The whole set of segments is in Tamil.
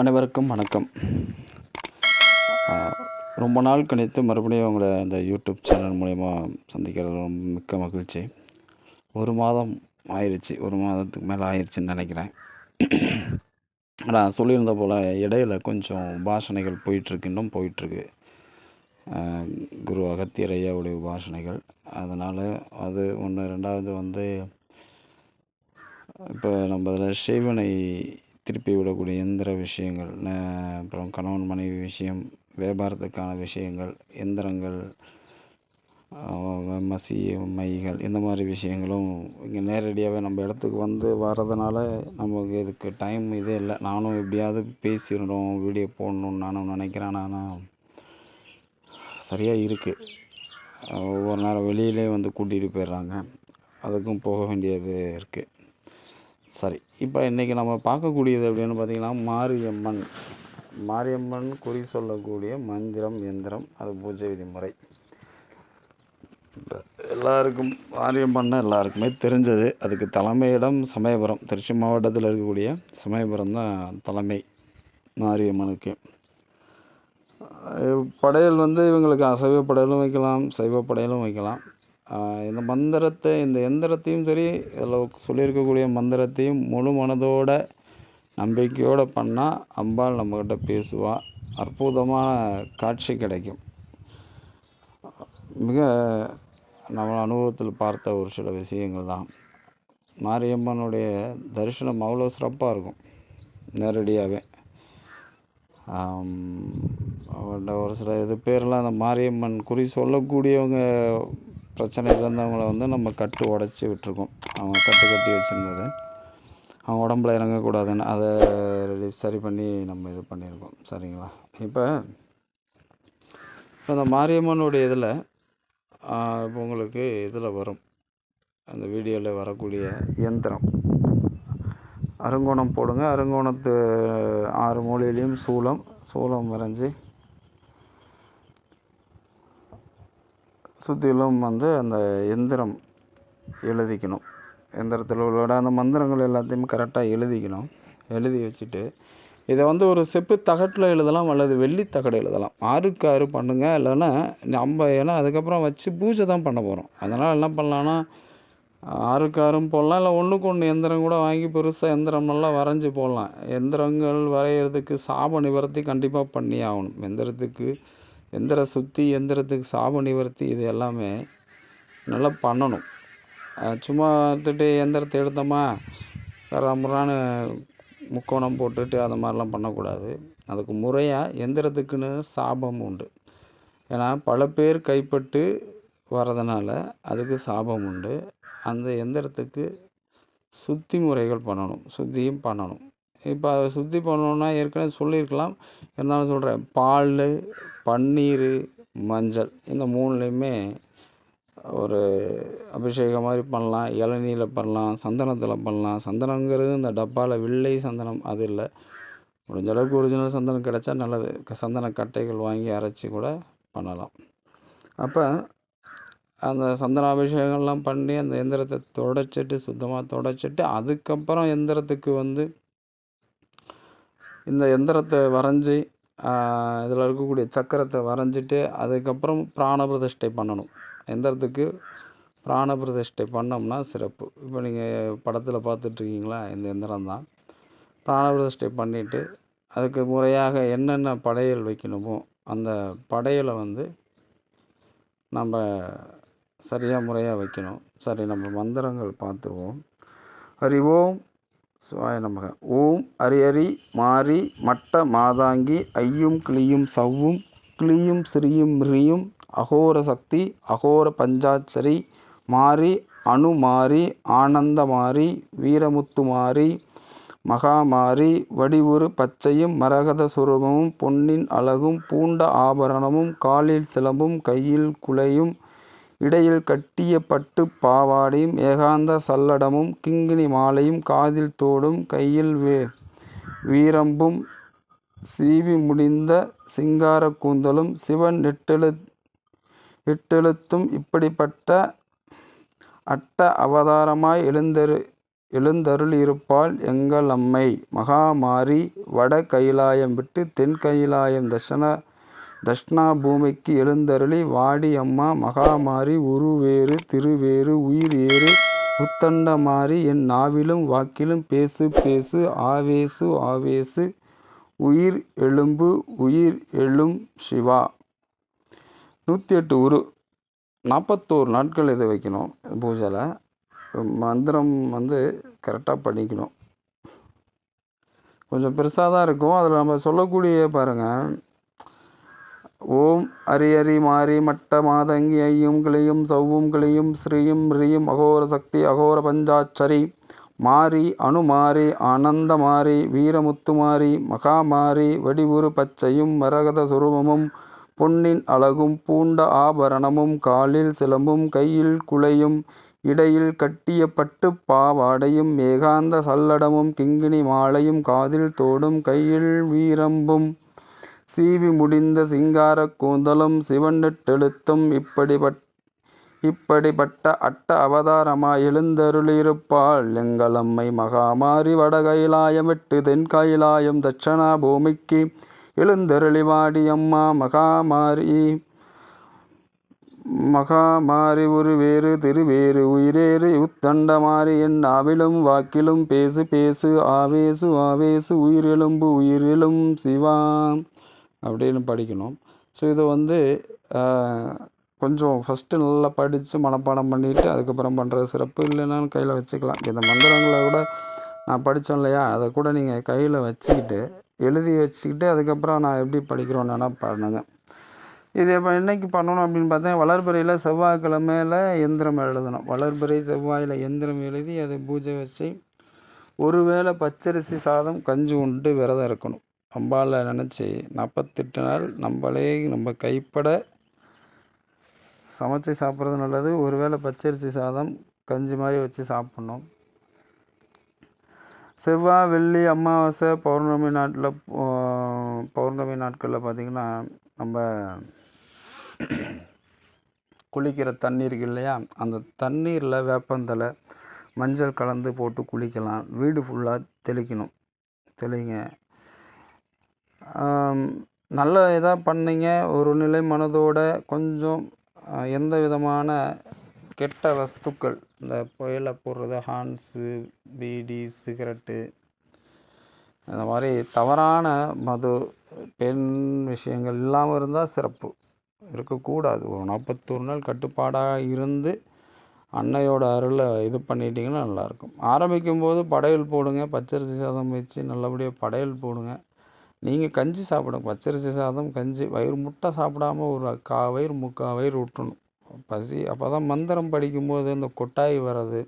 அனைவருக்கும் வணக்கம். ரொம்ப நாள் கழித்து மறுபடியும் உங்களை அந்த யூடியூப் சேனல் மூலயமா சந்திக்கிறது ரொம்ப மிக்க மகிழ்ச்சி. ஒரு மாதம் ஆயிடுச்சு ஒரு மாதத்துக்கு மேலே ஆயிடுச்சுன்னு நினைக்கிறேன். நான் சொல்லியிருந்த போல் இடையில கொஞ்சம் உபாசனைகள் போயிட்டுருக்கு இன்னும் போயிட்டுருக்கு. குரு அகத்தியர் ஐயாவுடைய உபாசனைகள். அதனால் அது ஒன்று ரெண்டாவது வந்து இப்போ நம்ம அதில் சிவனை திருப்பி விடக்கூடிய எந்திர விஷயங்கள் அப்புறம் கணவன் மனைவி விஷயம் வியாபாரத்துக்கான விஷயங்கள் எந்திரங்கள் மசி மைகள் இந்த மாதிரி விஷயங்களும் இங்கே நேரடியாகவே நம்ம இடத்துக்கு வந்து வர்றதுனால நமக்கு இதுக்கு டைம் இதே இல்லை. நானும் எப்படியாவது பேசிடணும் வீடியோ போடணும்னு நானும் நினைக்கிறேன். ஆனால் சரியாக இருக்குது ஒவ்வொரு நேரம் வெளியிலே வந்து கூட்டிகிட்டு போயிடுறாங்க. அதுக்கும் போக வேண்டியது இருக்குது சரி இப்போ இன்றைக்கி நம்ம பார்க்கக்கூடியது அப்படின்னு பார்த்திங்கன்னா மாரியம்மன். மாரியம்மன் குறி சொல்லக்கூடிய மந்திரம் எந்திரம் அது பூஜை விதிமுறை. எல்லாருக்கும் மாரியம்மன்னா எல்லாருக்குமே தெரிஞ்சது. அதுக்கு தலைமையிடம் சமயபுரம். திருச்சி மாவட்டத்தில் இருக்கக்கூடிய சமயபுரம் தான் தலைமை மாரியம்மனுக்கு. படையல் வந்து இவங்களுக்கு அசைவ படையலும் வைக்கலாம் சைவ படையலும் வைக்கலாம். இந்த மந்திரத்தை இந்த எந்திரத்தையும் சரி இதில் சொல்லியிருக்கக்கூடிய மந்திரத்தையும் முழு மனதோட நம்பிக்கையோடு பண்ணால் அம்பாள் நம்மக்கிட்ட பேசுவாள் அற்புதமான காட்சி கிடைக்கும். மிக நம்ம அனுபவத்தில் பார்த்த ஒரு சில விஷயங்கள் தான். மாரியம்மனுடைய தரிசனம் அவ்வளோ சிறப்பாக இருக்கும் நேரடியாகவே அவர்கிட்ட ஒரு சில இது பேரெலாம் அந்த மாரியம்மன் குறி சொல்லக்கூடியவங்க பிரச்சனை இருந்தவங்களை வந்து நம்ம கட்டு உடச்சி விட்டுருக்கோம். அவங்க கட்டு கட்டி வச்சுருந்தது. அவங்க உடம்புல இறங்கக்கூடாதுன்னு அதை சரி பண்ணி நம்ம இது பண்ணியிருக்கோம். சரிங்களா? இப்போ அந்த மாரியம்மனுடைய இதில் இப்போ உங்களுக்கு இதில் வரும். அந்த வீடியோவில் வரக்கூடிய இயந்திரம் அருங்கோணம் போடுங்க. அருங்கோணத்து ஆறு மூலையிலையும் சூளம் சூலம் வரைஞ்சி சுற்றிலும் வந்து அந்த எந்திரம் எழுதிக்கணும். எந்திரத்தில் உள்ள அந்த மந்திரங்கள் எல்லாத்தையுமே கரெக்டாக எழுதிக்கணும். எழுதி வச்சுட்டு இதை வந்து ஒரு செப்பு தகட்டில் எழுதலாம் அல்லது வெள்ளி தகடு எழுதலாம். ஆறுக்கு ஆறு பண்ணுங்கள் இல்லைன்னா நம்ம ஏன்னா அதுக்கப்புறம் வச்சு பூஜை தான் பண்ண போகிறோம் அதனால் என்ன பண்ணலான்னா ஆறுக்கு ஆறும் போடலாம் இல்லை ஒன்றுக்கு ஒன்று எந்திரம் கூட வாங்கி பெருசாக எந்திரம் நல்லா வரைஞ்சி போடலாம். எந்திரங்கள் வரைகிறதுக்கு சாப நிவர்த்தி கண்டிப்பாக பண்ணி ஆகணும். எந்திரத்துக்கு எந்திர சுத்தி எந்திரத்துக்கு சாப நிவர்த்தி இது எல்லாமே நல்லா பண்ணணும். சும்மா எடுத்துட்டு எந்திரத்தை எடுத்தோமா கராமுறான்னு முக்கோணம் போட்டுட்டு அந்த மாதிரிலாம் பண்ணக்கூடாது. அதுக்கு முறையாக எந்திரத்துக்குன்னு சாபம் உண்டு. ஏன்னா பல பேர் கைப்பட்டு வரதுனால அதுக்கு சாபம் உண்டு. அந்த எந்திரத்துக்கு சுத்தி முறைகள் பண்ணணும் சுத்தியும் பண்ணணும். இப்போ அதை சுத்தி பண்ணணுன்னா ஏற்கனவே சொல்லியிருக்கலாம். இருந்தாலும் சொல்கிறேன் பால் பன்னீர் மஞ்சள் இந்த மூணுலேயுமே ஒரு அபிஷேகம் மாதிரி பண்ணலாம். இளநீரில் பண்ணலாம் சந்தனத்தில் பண்ணலாம். சந்தனங்கிறது இந்த டப்பாவில் வில்லை சந்தனம் அது இல்லை. முடிஞ்ச அளவுக்கு ஒரிஜினல் சந்தனம் கிடைச்சா நல்லது. சந்தன கட்டைகள் வாங்கி அரைச்சி கூட பண்ணலாம். அப்போ அந்த சந்தன அபிஷேகம்லாம் பண்ணி அந்த எந்திரத்தை தொடச்சிட்டு சுத்தமாக தொடச்சிட்டு அதுக்கப்புறம் எந்திரத்துக்கு வந்து இந்த எந்திரத்தை வரைஞ்சி இதில் இருக்கக்கூடிய சக்கரத்தை வரைஞ்சிட்டு அதுக்கப்புறம் பிராண பிரதிஷ்டை பண்ணணும். எந்திரத்துக்கு பிராண பிரதிஷ்டை பண்ணோம்னா சிறப்பு. இப்போ நீங்கள் படத்தில் பார்த்துட்ருக்கீங்களா? இந்த எந்திரம் தான். பிராண பிரதிஷ்டை பண்ணிவிட்டு அதுக்கு முறையாக என்னென்ன படையல் வைக்கணுமோ அந்த படையலை வந்து நம்ம சரியாக முறையாக வைக்கணும். சரி நம்ம மந்திரங்கள் பார்த்துருவோம். ஹரி ஓம். சிவாய நமக. ஓம் அரியரி மாறி மட்ட மாதாங்கி ஐயும் கிளியும் சவ்வும் கிளியும் சிறியும் மிரியும் அகோர சக்தி அகோர பஞ்சாட்சரி மாரி அனுமாரி ஆனந்தமாரி வீரமுத்துமாரி மகாமாரி வடிவுறு பச்சையும் மரகத சுரூபமும் பொன்னின் அழகும் பூண்ட ஆபரணமும் காலில் சிலம்பும் கையில் குலையும் இடையில் கட்டிய பட்டு பாவாடையும் ஏகாந்த சல்லடமும் கிங்கிணி மாலையும் காதில் தோடும் கையில் வே வீரம்பும் சீவி முடிந்த சிங்கார கூந்தலும் சிவன் எட்டெழு எட்டெழுத்தும் இப்படிப்பட்ட அட்ட அவதாரமாய் எழுந்தரு எழுந்தருளியிருப்பாள் எங்கள் அம்மை. மகாமாரி வட கைலாயம் விட்டு தென் கைலாயம் தர்ஷன தட்சிணா பூமிக்கு எழுந்தருளி வாடி அம்மா மகாமாரி உருவேறு திருவேறு உயிர் ஏறு உத்தண்ட மாறி என் நாவிலும் வாக்கிலும் பேசு பேசு ஆவேசு ஆவேசு உயிர் எழும்பு உயிர் எழும் சிவா. நூற்றி எட்டு உரு நாற்பத்தோரு நாட்கள் இதை வைக்கணும் பூஜையில். மந்திரம் வந்து கரெக்டாக பண்ணிக்கணும். கொஞ்சம் பெருசாக தான் இருக்கும். அதில் நம்ம சொல்லக்கூடிய பாருங்கள் ஓம் அரி அரி மாறி மட்ட மாதங்கி ஐயும் கிளையும் சவ்வும் கிளையும் ஸ்ரீயும் ரியும் அகோர சக்தி அகோர பஞ்சாட்சரி. மாரி அணுமாரி ஆனந்த வீரமுத்துமாரி மகாமாரி வடிவுரு பச்சையும் மரகத சுரூபமும் பொன்னின் அழகும் பூண்ட ஆபரணமும் காலில் சிலம்பும் கையில் குலையும் இடையில் கட்டிய பட்டு பாவாடையும் ஏகாந்த சல்லடமும் கிங்கிணி மாலையும் காதில் தோடும் கையில் வீரம்பும் சீவி முடிந்த சிங்கார கூந்தலும் சிவனெட்டெழுத்தும் இப்படிப்பட் இப்படிப்பட்ட அட்ட அவதாரமாய் எழுந்தருளியிருப்பாள். எங்களம்மை மகாமாரி வடகைலாயம் விட்டு தென் தட்சணா பூமிக்கு எழுந்தருளிவாடி அம்மா மகாமாரி. மகாமாரி ஒரு வேறு திருவேறு உயிரேறு உத்தண்டமாரி என் ஆவிலும் வாக்கிலும் பேசு பேசு ஆவேசு ஆவேசு உயிரெலும்பு உயிரிலும் சிவா. அப்படின்னு படிக்கணும். ஸோ இதை வந்து கொஞ்சம் ஃபஸ்ட்டு நல்லா படித்து மனப்பாடம் பண்ணிவிட்டு அதுக்கப்புறம் பண்ணுறது சிறப்பு. இல்லைனாலும் கையில் வச்சுக்கலாம். இந்த மந்திரங்களை கூட நான் படித்தோம் இல்லையா? அதை கூட நீங்கள் கையில் வச்சுக்கிட்டு எழுதி வச்சுக்கிட்டு அதுக்கப்புறம் நான் எப்படி படிக்கிறோன்னா பண்ணுங்க. இது இப்போ என்றைக்கு பண்ணணும் அப்படின்னு பார்த்தா வளர்பிறையில் செவ்வாய்க்கிழமையில் எந்திரம் எழுதணும். வளர்பிறை செவ்வாயில் எந்திரம் எழுதி அதை பூஜை வச்சு ஒருவேளை பச்சரிசி சாதம் கஞ்சி உண்டு விரதம் இருக்கணும். அம்பாலை நினச்சி நாற்பத்தெட்டு நாள் நம்மளே நம்ம கைப்பட சமைச்சு சாப்பிட்றது நல்லது. ஒருவேளை பச்சரிசி சாதம் கஞ்சி மாதிரி வச்சு சாப்பிட்ணும். செவ்வாய் வெள்ளி அமாவாசை பௌர்ணமி நாட்டில் பௌர்ணமி நாட்களில் பார்த்திங்கன்னா நம்ம குளிக்கிற தண்ணீர் இருக்கு இல்லையா? அந்த தண்ணீரில் வேப்பந்தலை மஞ்சள் கலந்து போட்டு குளிக்கலாம். வீடு ஃபுல்லாக தெளிக்கணும். தெளிங்க. நல்ல இதாக பண்ணிங்க. ஒரு நிலை மனதோட கொஞ்சம் எந்த விதமான கெட்ட வஸ்துக்கள் இந்த புயலை போடுறது ஹான்ஸு பீடி சிகரெட்டு இந்த மாதிரி தவறான மது பெண் விஷயங்கள் இல்லாமல் இருந்தால் சிறப்பு. இருக்கக்கூடாது. ஒரு நாற்பத்தோரு நாள் கட்டுப்பாடாக இருந்து அன்னையோட அருளை இது பண்ணிட்டீங்கன்னா நல்லாயிருக்கும் ஆரம்பிக்கும் போது படையல் போடுங்க. பச்சரிசி சாதம் வச்சு நல்லபடியாக படையல் போடுங்க. நீங்கள் கஞ்சி சாப்பிடும் பச்சரிசி சாதம் கஞ்சி வயிறு முட்டை சாப்பிடாம ஒரு கா வயிறு முக்கால் வயிறு விட்டணும் பசி அப்போ தான் மந்திரம் படிக்கும்போது இந்த கொட்டாய் வர்றது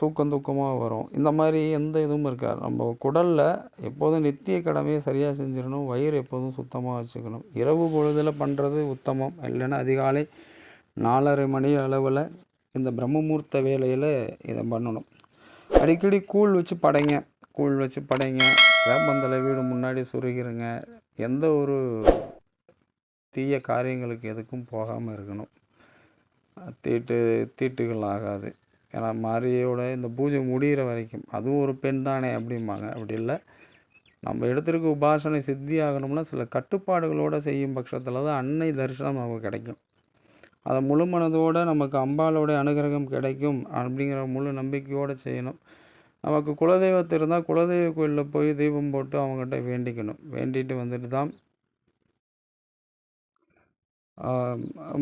தூக்கம் தூக்கமாக வரும். இந்த மாதிரி எந்த இதுவும் இருக்காது. நம்ம குடலில் எப்போதும் நித்திய கடமையை சரியாக செஞ்சிடணும். வயிறு எப்போதும் சுத்தமாக வச்சுக்கணும். இரவு பொழுதில் பண்ணுறது உத்தமம். இல்லைன்னா அதிகாலை நாலரை மணி அளவில் இந்த பிரம்மமூர்த்த வேலையில் இதை பண்ணணும். அடிக்கடி கூழ் வச்சு படைங்க. கூழ் வச்சு படைங்க. வேப்பந்தலை வீடு முன்னாடி சுருகிருங்க. எந்த ஒரு தீய காரியங்களுக்கு எதுக்கும் போகாமல் இருக்கணும். தீட்டு தீட்டுகள் ஆகாது. ஏன்னா மாரியோட இந்த பூஜை முடிகிற வரைக்கும் அதுவும் ஒரு பெண் தானே அப்படிம்பாங்க. அப்படி இல்லை. நம்ம எடுத்திருக்க உபாசனை சித்தி ஆகணும்னா சில கட்டுப்பாடுகளோடு செய்யும் பட்சத்தில் தான் அன்னை தரிசனம் நமக்கு கிடைக்கும். அதை முழு மனதோடு நமக்கு அம்பாலோடைய அனுகிரகம் கிடைக்கும் அப்படிங்கிற முழு நம்பிக்கையோடு செய்யணும். நமக்கு குலதெய்வத்து இருந்தால் குலதெய்வ கோயிலில் போய் தீபம் போட்டு அவங்ககிட்ட வேண்டிக்கணும். வேண்டிட்டு வந்துட்டு தான்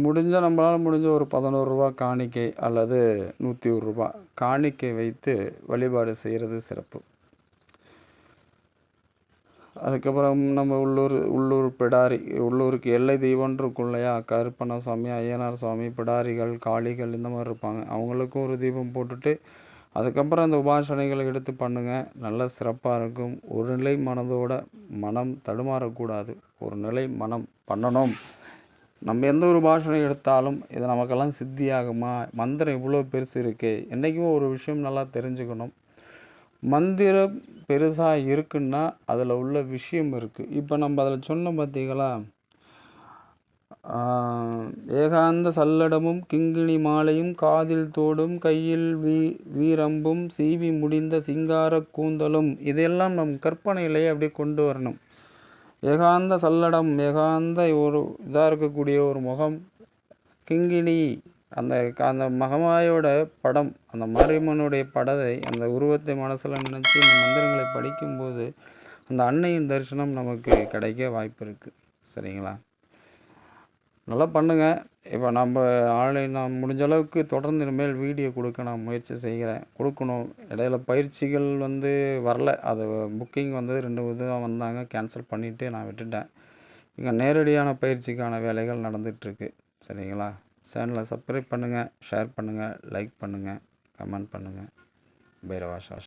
முடிஞ்ச நம்மளால் முடிஞ்ச ஒரு பதினோருபா காணிக்கை அல்லது நூற்றி ஒரு ரூபா காணிக்கை வைத்து வழிபாடு செய்கிறது சிறப்பு. அதுக்கப்புறம் நம்ம உள்ளூர் உள்ளூர் பிடாரி உள்ளூருக்கு எல்லை தெய்வம் இருக்கும் இல்லையா? கருப்பண்ண சுவாமி ஐயனார் சுவாமி பிடாரிகள் காளிகள் இந்த மாதிரி இருப்பாங்க. அவங்களுக்கும் ஒரு தீபம் போட்டுட்டு அதுக்கப்புறம் அந்த உபாசனைகளை எடுத்து பண்ணுங்கள் நல்ல சிறப்பாக இருக்கும். ஒரு நிலை மனதோட மனம் தடுமாறக்கூடாது. ஒரு நிலை மனம் பண்ணணும். நம்ம எந்த ஒரு பாஷனை எடுத்தாலும் இது நமக்கெல்லாம் சித்தியாகுமா? மந்திரம் இவ்வளோ பெருசு இருக்குது என்றைக்கும் ஒரு விஷயம் நல்லா தெரிஞ்சுக்கணும். மந்திரம் பெருசாக இருக்குன்னா அதில் உள்ள விஷயம் இருக்குது இப்போ நம்ம அதில் சொன்ன பார்த்தீங்களா ஏகாந்த சல்லடமும் கிங்கிணி மாலையும் காதில் தோடும் கையில் வீ வீரம்பும் சீவி முடிந்த சிங்கார கூந்தலும் இதையெல்லாம் நம் கற்பனையிலேயே அப்படியே கொண்டு வரணும். ஏகாந்த சல்லடம் ஏகாந்த ஒரு இதாக இருக்கக்கூடிய ஒரு முகம். கிங்கிணி அந்த அந்த மகமாயோட படம் அந்த மாரியம்மனுடைய படத்தை அந்த உருவத்தை மனசில் நினச்சி இந்த மந்திரங்களை படிக்கும்போது அந்த அன்னையின் தரிசனம் நமக்கு கிடைக்க வாய்ப்பு இருக்குது சரிங்களா? நல்லா பண்ணுங்கள் இப்போ நம்ம ஆன்லைன் நான் முடிஞ்ச அளவுக்கு தொடர்ந்து இனிமேல் வீடியோ கொடுக்க நான் முயற்சி செய்கிறேன். கொடுக்கணும். இடையில பயிற்சிகள் வந்து வரல. அது புக்கிங் வந்து ரெண்டு இதுவாக வந்தாங்க. கேன்சல் பண்ணிவிட்டு நான் விட்டுட்டேன். இங்கே நேரடியான பயிற்சிக்கான வேலைகள் நடந்துகிட்ருக்கு சரிங்களா? சேனலை சப்ஸ்கிரைப் பண்ணுங்கள் ஷேர் பண்ணுங்கள் லைக் பண்ணுங்கள் கமெண்ட் பண்ணுங்கள் பைரவாஷா